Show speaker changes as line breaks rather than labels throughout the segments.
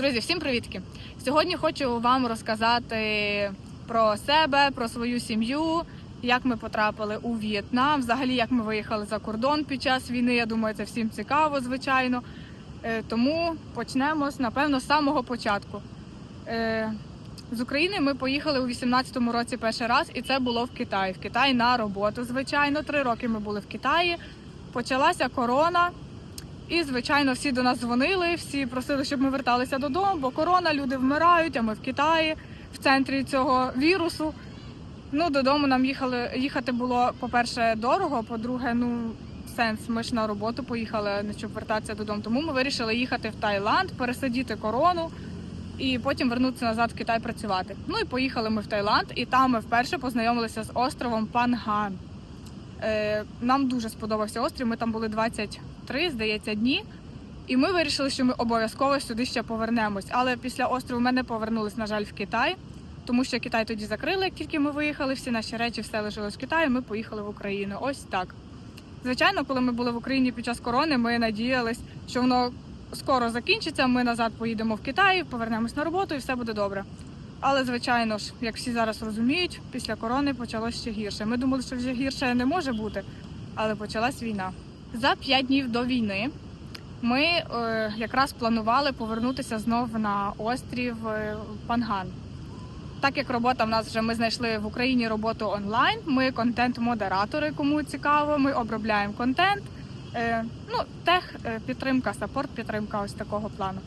Друзі, всім привітки! Сьогодні хочу вам розказати про себе, про свою сім'ю, як ми потрапили у В'єтнам, взагалі як ми виїхали за кордон під час війни. Я думаю, це всім цікаво, звичайно. Е, Тому почнемо напевно з самого початку. Е, З України ми поїхали у 18-му році перший раз, і це було в Китаї. В Китай на роботу. Звичайно, три роки ми були в Китаї. Почалася корона. І, звичайно, всі до нас дзвонили, всі просили, щоб ми верталися додому, бо корона, люди вмирають, а ми в Китаї, в центрі цього вірусу. Ну, додому нам їхали, їхати було, по-перше, дорого, по-друге, ну, сенс. Ми ж на роботу поїхали, не щоб вертатися додому. Тому ми вирішили їхати в Таїланд, пересидіти корону і потім вернутися назад в Китай працювати. Ну і поїхали ми в Таїланд, і там ми вперше познайомилися з островом Панган. Е, нам дуже сподобався острів. Ми там були 23, здається, дні. І ми вирішили, що ми обов'язково сюди ще повернемось. Але після острову ми не повернулись, на жаль, в Китай, тому що Китай тоді закрили, як тільки ми виїхали. Всі наші речі все лишилось в Китаї. Ми поїхали в Україну. Ось так. Звичайно, коли ми були в Україні під час корони, ми надіялись, що воно скоро закінчиться. Ми назад поїдемо в Китай, повернемось на роботу і все буде добре. Але, звичайно ж, як всі зараз розуміють, після корони почалось ще гірше. Ми думали, що вже гірше не може бути, але почалась війна. За п'ять днів до війни ми е, якраз планували повернутися знов на острів е, Панган. Так як робота в нас вже ми знайшли в Україні роботу онлайн, ми контент-модератори, кому цікаво, ми обробляємо контент. Е, ну, тех е, підтримка, саппорт підтримка ось такого плану.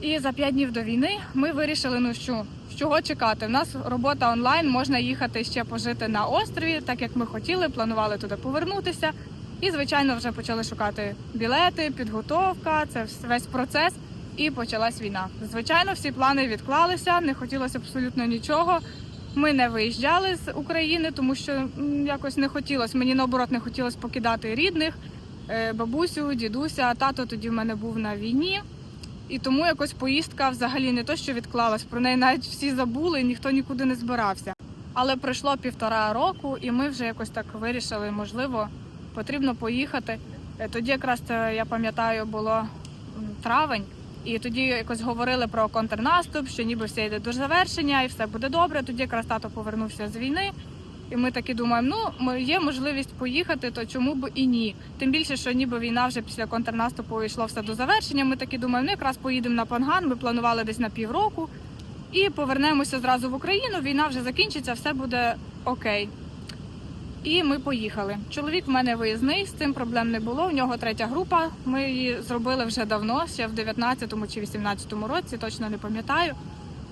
І за п'ять днів до війни ми вирішили, ну що, чого чекати. У нас робота онлайн, можна їхати ще пожити на острові, так як ми хотіли, планували туди повернутися. І, звичайно, вже почали шукати білети, підготовка, це весь процес. І почалась війна. Звичайно, всі плани відклалися, не хотілося абсолютно нічого. Ми не виїжджали з України, тому що якось не хотілося. Мені наоборот не хотілося покидати рідних, е, бабусю, дідуся. Тато тоді в мене був на війні. І тому якось поїздка взагалі не то, що відклалась, про неї навіть всі забули, ніхто нікуди не збирався. Але пройшло півтора року, і ми вже якось так вирішили, можливо, потрібно поїхати. Е, Тоді якраз я пам'ятаю, було травень, і тоді якось говорили про контрнаступ, що ніби все йде до завершення і все буде добре. Тоді якраз тато повернувся з війни. І ми такі думаємо, ну є можливість поїхати, то чому б і ні? Тим більше, що ніби війна вже після контрнаступу йшло все до завершення. Ми такі думаємо, ну якраз поїдемо на Панган. Ми планували десь на півроку і повернемося зразу в Україну. Війна вже закінчиться, все буде окей. І ми поїхали. Чоловік в мене виїзний, з цим проблем не було. У нього третя група. Ми її зробили вже давно, ще в 19-му чи 18-му році, точно не пам'ятаю.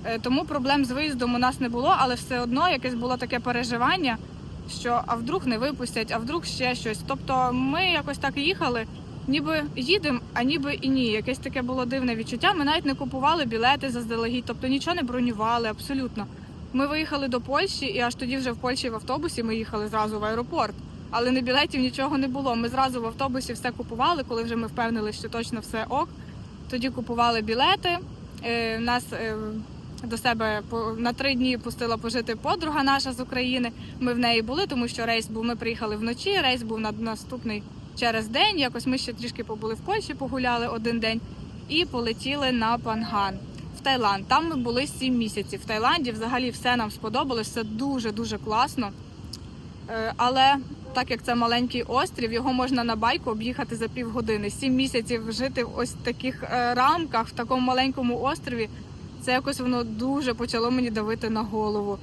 Е, Тому проблем з виїздом у нас не було, але все одно якесь було таке переживання, що а вдруг не випустять, а вдруг ще щось. Тобто ми якось так їхали, ніби їдемо, а ніби і ні. Якесь таке було дивне відчуття. Ми навіть не купували білети заздалегідь, тобто нічого не бронювали абсолютно. Ми виїхали до Польщі, і аж тоді вже в Польщі в автобусі ми їхали зразу в аеропорт. Але не білетів нічого не було. Ми зразу в автобусі все купували, коли вже ми впевнилися, що точно все ок. Тоді купували білети. Е, нас е, до себе по- на три дні пустила пожити подруга наша з України. Ми в неї були, тому що рейс був. Ми приїхали вночі. Рейс був на наступний через день. Якось ми ще трішки побули в Польщі, погуляли один день і полетіли на Панган. Таїланд. Там ми були 7 місяців. В Таїланді взагалі все нам сподобалось, все дуже дуже класно. Е, Але так як це маленький острів, його можна на байку об'їхати за півгодини. Сім місяців жити в ось таких е, рамках, в такому маленькому острові, це якось воно дуже почало мені давити на голову.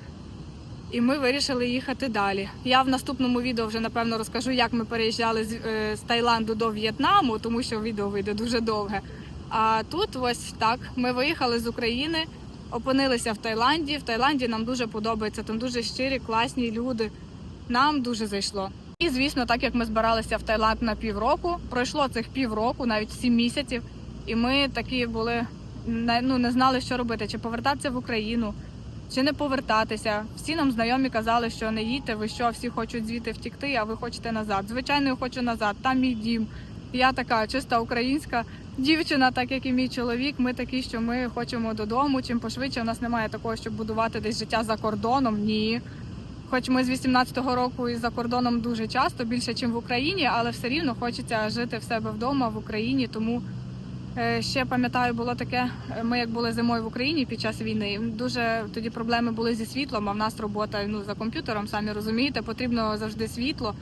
І ми вирішили їхати далі. Я в наступному відео вже напевно розкажу, як ми переїжджали з, е, з Таїланду до В'єтнаму, тому що відео вийде дуже довге. А тут ось так. Ми виїхали з України, опинилися в Таїланді. В Таїланді нам дуже подобається, там дуже щирі, класні люди. Нам дуже зайшло. І звісно, так як ми збиралися в Таїланд на півроку, пройшло цих півроку, навіть сім місяців, і ми такі були ну, не знали, що робити, чи повертатися в Україну, чи не повертатися. Всі нам знайомі казали, що не їдьте, ви що, всі хочуть звідти втікти, а ви хочете назад. Звичайно, я хочу назад, там мій дім. Я така чиста українська дівчина, так як і мій чоловік. Ми такі, що ми хочемо додому. Чим пошвидше у нас немає такого, щоб будувати десь життя за кордоном. Ні. Хоч ми з 18-го року і за кордоном дуже часто, більше, ніж в Україні, але все рівно хочеться жити в себе вдома в Україні. Тому Е, Ще пам'ятаю, було таке. е, Ми як були зимою в Україні під час війни. Дуже тоді проблеми були зі світлом. А в нас робота ну за комп'ютером, самі розумієте, потрібно завжди світло.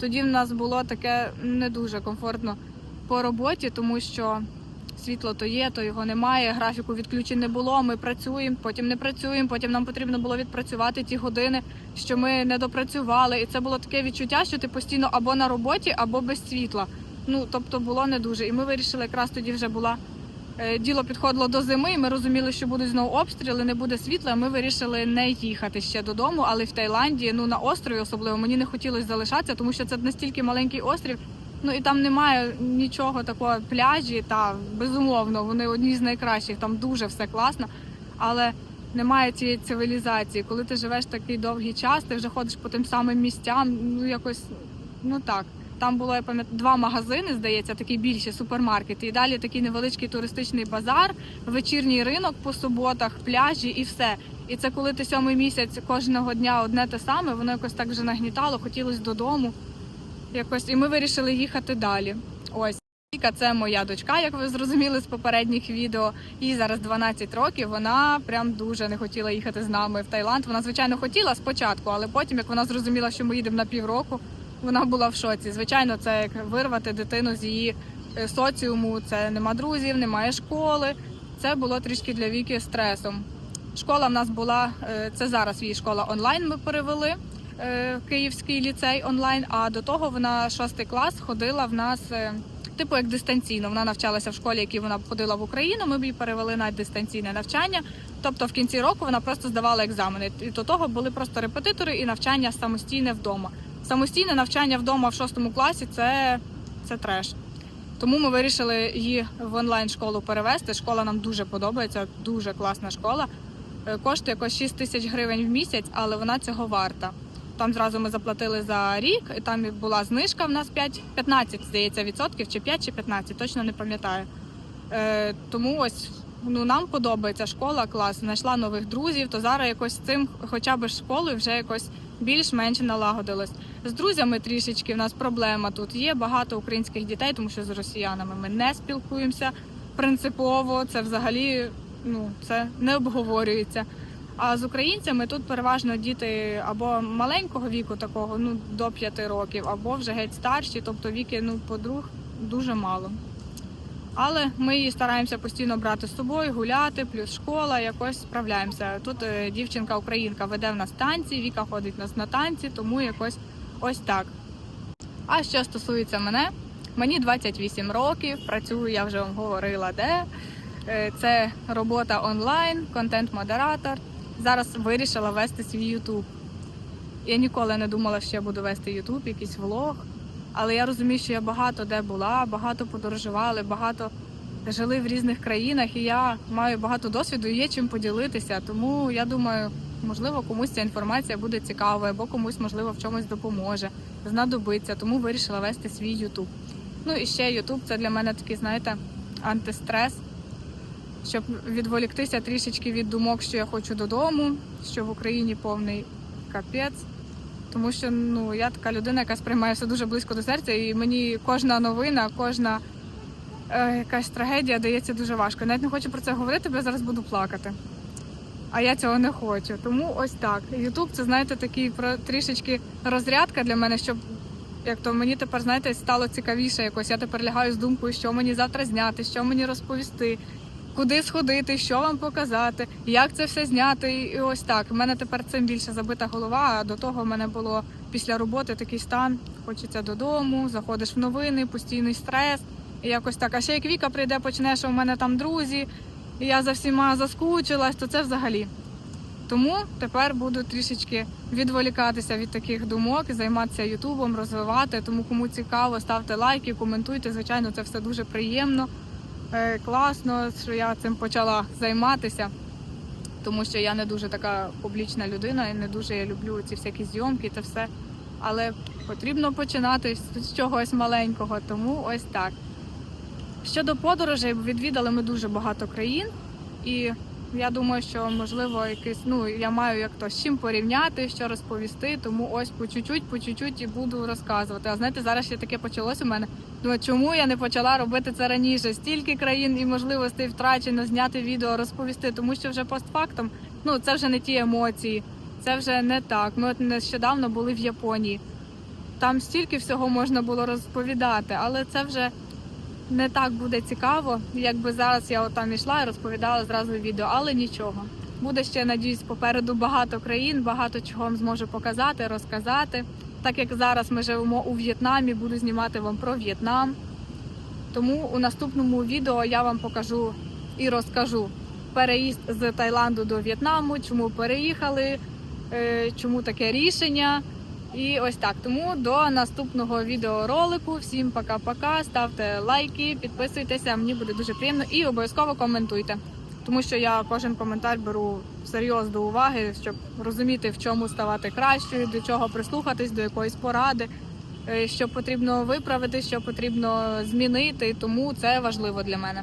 Тоді в нас було таке не дуже комфортно по роботі, тому що світло то є, то його немає. Графіку відключень не було. Ми працюємо, потім не працюємо. Потім нам потрібно було відпрацювати ті години, що ми не допрацювали. І це було таке відчуття, що ти постійно або на роботі, або без світла. Ну тобто було не дуже. І ми вирішили, якраз тоді вже була е, діло підходило до зими. і Ми розуміли, що будуть знову обстріли, не буде світла. Ми вирішили не їхати ще додому, але в Таїланді, ну на острові особливо, мені не хотілося залишатися, тому що це настільки маленький острів. Ну і там немає нічого такого пляжі. Та безумовно, вони одні з найкращих. Там дуже все класно, але немає цієї цивілізації. Коли ти живеш такий довгий час, ти вже ходиш по тим самим місцям. Ну якось ну так. Там було я пам'ятаю два магазини, здається, такі більші супермаркети. І далі такий невеличкий туристичний базар, вечірній ринок по суботах, пляжі і все. І це коли ти сьомий місяць кожного дня одне те саме, воно якось так вже нагнітало, хотілося додому. Якось і ми вирішили їхати далі. Ось Віка це моя дочка, як ви зрозуміли з попередніх відео. Їй зараз 12 років. Вона прям дуже не хотіла їхати з нами в Таїланд. Вона звичайно хотіла спочатку, але потім, як вона зрозуміла, що ми їдемо на півроку, вона була в шоці. Звичайно, це як вирвати дитину з її е, соціуму. Це нема друзів, немає школи. Це було трішки для Віки стресом. Школа в нас була е, це зараз її школа онлайн. Ми перевели Київський ліцей онлайн. А до того вона шостий клас ходила в нас. е, Типу як дистанційно, вона навчалася в школі, які вона ходила в Україну. Ми б її перевели на дистанційне навчання. Тобто в кінці року вона просто здавала екзамени. І до того були просто репетитори і навчання самостійне вдома. Самостійне навчання вдома в шостому класі це, це треш. Тому ми вирішили її в онлайн школу перевести. Школа нам дуже подобається, дуже класна школа. Е, Коштує якось 6 тисяч гривень в місяць, але вона цього варта. Там зразу ми заплатили за рік, і там була знижка в нас 5, 15, здається, відсотків, чи 5, чи 15, точно не пам'ятаю. Е, тому ось ну, нам подобається школа, клас. Знайшла нових друзів, то зараз якось з цим, хоча б школою, вже якось більш-менш налагодилось. З друзями трішечки в нас проблема тут. Є багато українських дітей, тому що з росіянами ми не спілкуємося принципово. Це взагалі ну, це не обговорюється. А з українцями тут переважно діти або маленького віку, такого ну до 5 років, або вже геть старші, тобто віки ну подруг дуже мало. Але ми її стараємося постійно брати з собою, гуляти, плюс школа, якось справляємося. Тут е, дівчинка українка веде в нас танці, Віка ходить у нас на танці, тому якось ось так. А що стосується мене, мені 28 років, працюю, я вже вам говорила, де. Е, Це робота онлайн, контент-модератор. Зараз вирішила вести свій Ютуб. Я ніколи не думала, що я буду вести Ютуб, якийсь влог. Але я розумію, що я багато де була, багато подорожували, багато жили в різних країнах, і я маю багато досвіду і є чим поділитися. Тому я думаю, можливо, комусь ця інформація буде цікавою, або комусь, можливо, в чомусь допоможе, знадобиться. Тому вирішила вести свій Ютуб. Ну і ще Ютуб це для мене такий, знаєте, антистрес, щоб відволіктися трішечки від думок, що я хочу додому, що в Україні повний капець. Тому що ну я така людина, яка сприймає все дуже близько до серця, і мені кожна новина, кожна е, якась трагедія дається дуже важко. Навіть не хочу про це говорити, бо я зараз буду плакати. А я цього не хочу. Тому ось так. Ютуб це, знаєте, такий про трішечки розрядка для мене, щоб як то мені тепер, знаєте, стало цікавіше якось. Я тепер лягаю з думкою, що мені завтра зняти, що мені розповісти, куди сходити, що вам показати, як це все зняти. І ось так. У мене тепер цим більше забита голова. А до того в мене було після роботи такий стан. Хочеться додому, заходиш в новини, постійний стрес. І якось так. А ще як Віка прийде, почне, що в мене там друзі, і я за всіма заскучилась, то це взагалі. Тому тепер буду трішечки відволікатися від таких думок займатися Ютубом, розвивати. Тому кому цікаво, ставте лайки, коментуйте. Звичайно, це все дуже приємно, класно, що я цим почала займатися. Тому що я не дуже така публічна людина і не дуже я люблю ці всякі зйомки та все. Але потрібно починати з чогось маленького, тому ось так. Щодо подорожей, відвідали ми дуже багато країн, і Я думаю, що можливо якийсь, ну я маю як то з чим порівняти, що розповісти. Тому ось по чуть-чуть, по чуть-чуть і буду розказувати. А знаєте, зараз ще таке почалось у мене. Думаю, чому я не почала робити це раніше? Стільки країн і можливостей втрачено зняти відео, розповісти, тому що вже постфактом, ну це вже не ті емоції, це вже не так. Ми от нещодавно були в Японії. Там стільки всього можна було розповідати, але це вже не так буде цікаво, якби зараз я отам ішла і розповідала зразу відео, але нічого. Буде ще, надіюсь, попереду багато країн, багато чого вам зможу показати, розказати. Так як зараз ми живемо у В'єтнамі, буду знімати вам про В'єтнам. Тому у наступному відео я вам покажу і розкажу переїзд з Таїланду до В'єтнаму, чому переїхали, е, чому таке рішення. І ось так. Тому до наступного відеоролику. Всім пока-пока. Ставте лайки, підписуйтеся, мені буде дуже приємно і обов'язково коментуйте. Тому що я кожен коментар беру всерйоз до уваги, щоб розуміти, в чому ставати кращою, до чого прислухатись, до якоїсь поради, е, що потрібно виправити, що потрібно змінити. Тому це важливо для мене.